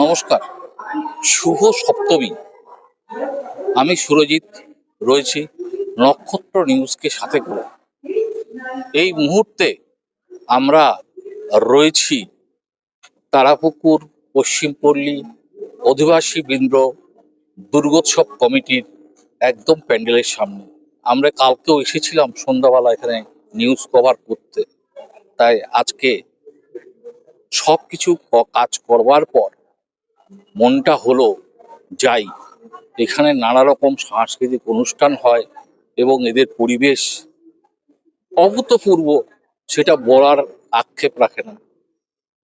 নমস্কার, শুভ সপ্তমী। আমি সুরজিৎ, রয়েছি নক্ষত্র নিউজকে সাথে করে। এই মুহূর্তে আমরা রয়েছি তারাপুকুর, পশ্চিমপল্লী অধিবাসী বৃন্দ দুর্গোৎসব কমিটির একদম প্যান্ডেলের সামনে। আমরা কালকেও এসেছিলাম সন্ধ্যাবেলা এখানে নিউজ কভার করতে। তাই আজকে সব কিছু কাজ করবার পর মনটা হলো যাই। এখানে নানা রকম সাংস্কৃতিক অনুষ্ঠান হয় এবং এদের পরিবেশ অভূতপূর্ব, সেটা বলার আক্ষেপ রাখে না।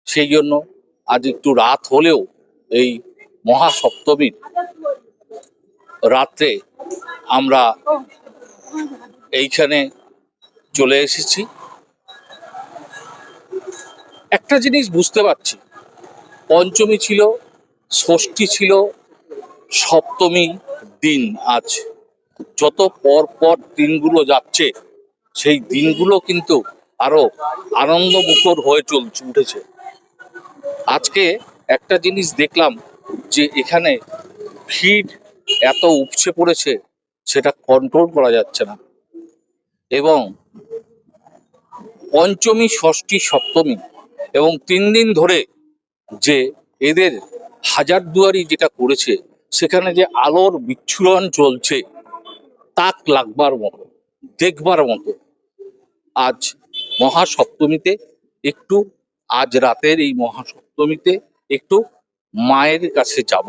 সেই জন্য আজ একটু রাত হলেও এই মহাসপ্তমীর রাত্রে আমরা এইখানে চলে এসেছি। একটা জিনিস বুঝতে পারছি। পঞ্চমী ছিল, ষষ্ঠী ছিল, সপ্তমী দিন আজ। যত পর পর দিনগুলো যাচ্ছে, সেই দিনগুলো কিন্তু আরও আনন্দ মুখর হয়ে চলছে, উঠেছে। আজকে একটা জিনিস দেখলাম যে এখানে ভিড় এত উপচে পড়েছে, সেটা কন্ট্রোল করা যাচ্ছে না। এবং পঞ্চমী, ষষ্ঠী, সপ্তমী এবং তিন দিন ধরে যে এদের হাজারদুয়ারি যেটা করেছে, সেখানে যে আলোর বিচ্ছুরণ চলছে, তাক লাগবার মতো, দেখবার মতো। আজ মহাসপ্তমীতে একটু, আজ রাতের এই মহাসপ্তমীতে একটু মায়ের কাছে যাব।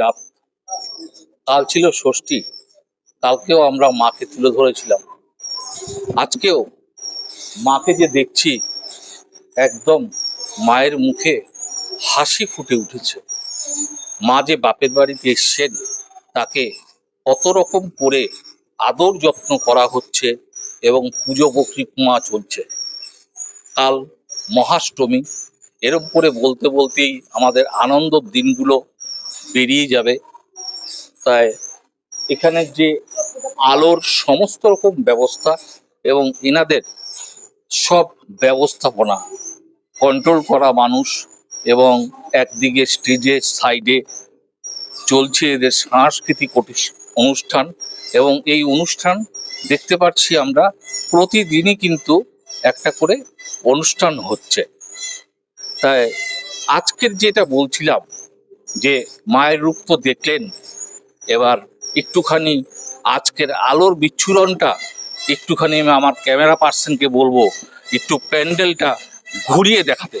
রাত, কাল ছিল ষষ্ঠী, কালকেও আমরা মাকে তুলে ধরেছিলাম। আজকেও মাকে যে দেখছি, একদম মায়ের মুখে হাসি ফুটে উঠেছে। মা যে বাপের বাড়িতে এসছেন, তাকে কত রকম করে আদর যত্ন করা হচ্ছে এবং পুজো প্রক্রিয়া চলছে। কাল মহাষ্টমী এরকম করে বলতে বলতেই আমাদের আনন্দর দিনগুলো পেরিয়ে যাবে। তাই এখানে যে আলোর সমস্ত রকম ব্যবস্থা এবং এনাদের সব ব্যবস্থাপনা কন্ট্রোল করা মানুষ এবং একদিকে স্টেজের সাইডে চলছে এদের সাংস্কৃতিক অনুষ্ঠান এবং এই অনুষ্ঠান দেখতে পাচ্ছি আমরা প্রতিদিনই কিন্তু একটা করে অনুষ্ঠান হচ্ছে। তাই আজকের যেটা বলছিলাম যে মায়ের রূপ তো দেখলেন, এবার একটুখানি আজকের আলোর বিচ্ছুরণটা একটুখানি আমি আমার ক্যামেরা পার্সনকে বলব একটু প্যান্ডেলটা ঘুরিয়ে দেখাতে।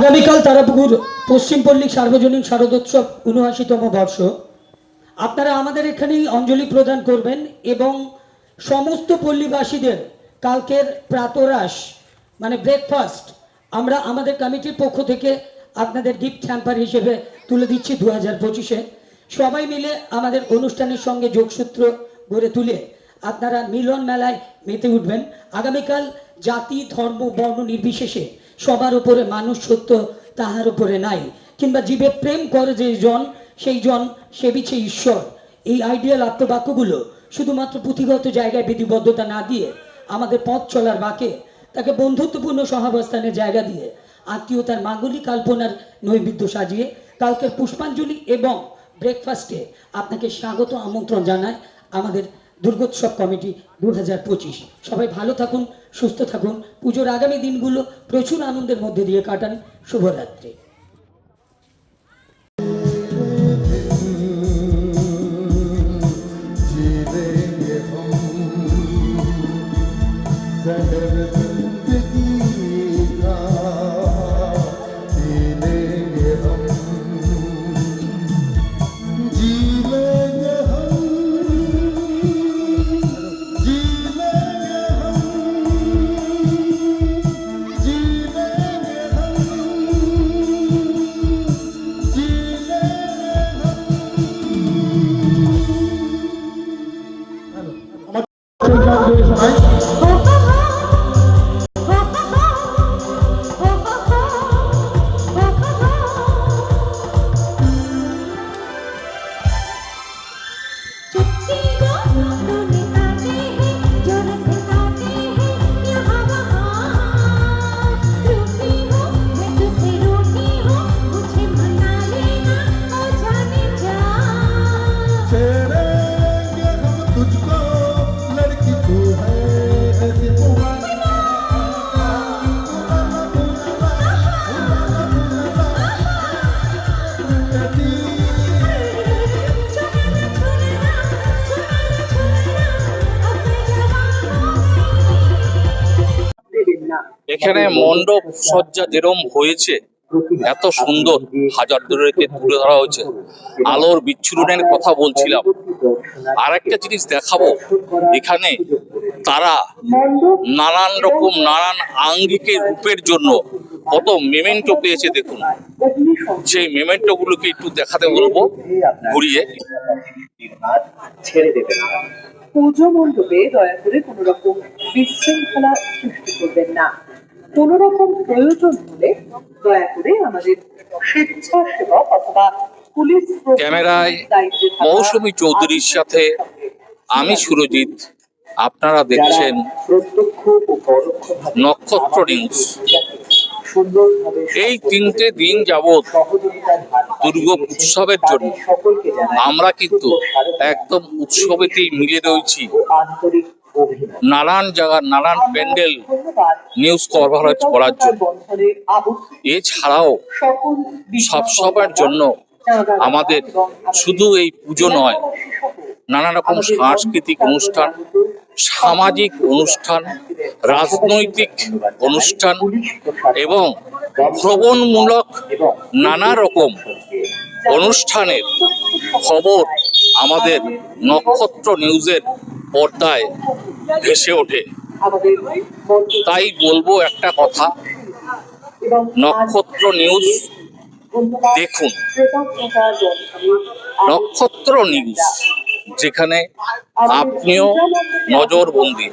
আগামীকাল তারাপুকুর পশ্চিম পল্লী সার্বজনীন শারদোৎসব উনআশিতম বর্ষ। আপনারা আমাদের এখানেই অঞ্জলি প্রদান করবেন এবং সমস্ত পল্লীবাসীদের কালকের প্রাতরাশ মানে ব্রেকফাস্ট আমরা আমাদের কমিটির পক্ষ থেকে আপনাদের গিফট হ্যাম্পার হিসেবে তুলে দিচ্ছি দু হাজার পঁচিশে। সবাই মিলে আমাদের অনুষ্ঠানের সঙ্গে যোগসূত্র গড়ে তুলে আপনারা মিলন মেলায় মেতে উঠবেন। আগামীকাল জাতি, ধর্ম, বর্ণ নির্বিশেষে সবার উপরে মানুষ সত্য তাহার উপরে নাই। কিংবা জীবে প্রেম করে যে জন, সেই জন সে সেবিছে ঈশ্বর। এই আইডিয়াল আত্মবাক্যগুলো শুধুমাত্র পুঁথিগত জায়গায় বিধিবদ্ধতা না দিয়ে আমাদের পথ চলার বাঁকে, তাকে বন্ধুত্বপূর্ণ সহাবস্থানের জায়গা দিয়ে আত্মীয়তার মাঙ্গলিক কল্পনার নৈবিদ্য সাজিয়ে কালকের পুষ্পাঞ্জলি এবং ব্রেকফাস্টে আপনাকে স্বাগত আমন্ত্রণ জানায় আমাদের দুর্গোৎসব কমিটি দু হাজার পঁচিশ। সবাই ভালো থাকুন, সুস্থ থাকুন। পুজোর আগামী দিনগুলো প্রচুর আনন্দের মধ্যে দিয়ে কাটান। শুভরাত্রি। সবাই। এখানে মণ্ডপ সজ্জা যেরম হয়েছে, এত সুন্দর, হাজার দুয়ারিকে তুলে ধরা হয়েছে। আলোর বিচ্ছুরণের কথা বলছিলাম। আর একটা জিনিস দেখাবো, এখানে তারা নানান রকম, নানান আঙ্গিকের রূপের জন্য কত মেমেন্টো পেয়েছে দেখুন। সেই মেমেন্টো গুলোকে একটু দেখাতে বলব, ঘুরিয়ে। পুজো মণ্ডপে দয়া করে কোনো রকম বিশৃঙ্খলা কোনো রকম প্রয়োজন হলে দয়া করে আমাদের স্বেচ্ছাসেবক অথবা পুলিশ ক্যামেরায় মৌসুমী চৌধুরীর সাথে আমি সুরজিৎ। আপনারা দেখছেন নক্ষত্র নিউজ। এই তিনটে দিন যাবৎ দুর্গ উৎসবের জন্য। আমরা কিন্তু একদম উৎসবেতেই মিলে রয়েছি। নানান জায়গার নানান প্যান্ডেল নিউজ কভারেজ করার জন্য। এছাড়াও সবসময়ের জন্য আমাদের শুধু এই পুজো নয় নানা রকম সাংস্কৃতিক অনুষ্ঠান, সামাজিক অনুষ্ঠান, রাজনৈতিক অনুষ্ঠান এবং ভ্রমণমূলক নানা রকম অনুষ্ঠানের খবর আমাদের নক্ষত্র নিউজের পর্দায় ভেসে ওঠে। তাই বলব একটা কথা। নক্ষত্র নিউজ দেখুন। নক্ষত্র নিউজ যেখানে আপনিও নজরবন্দি।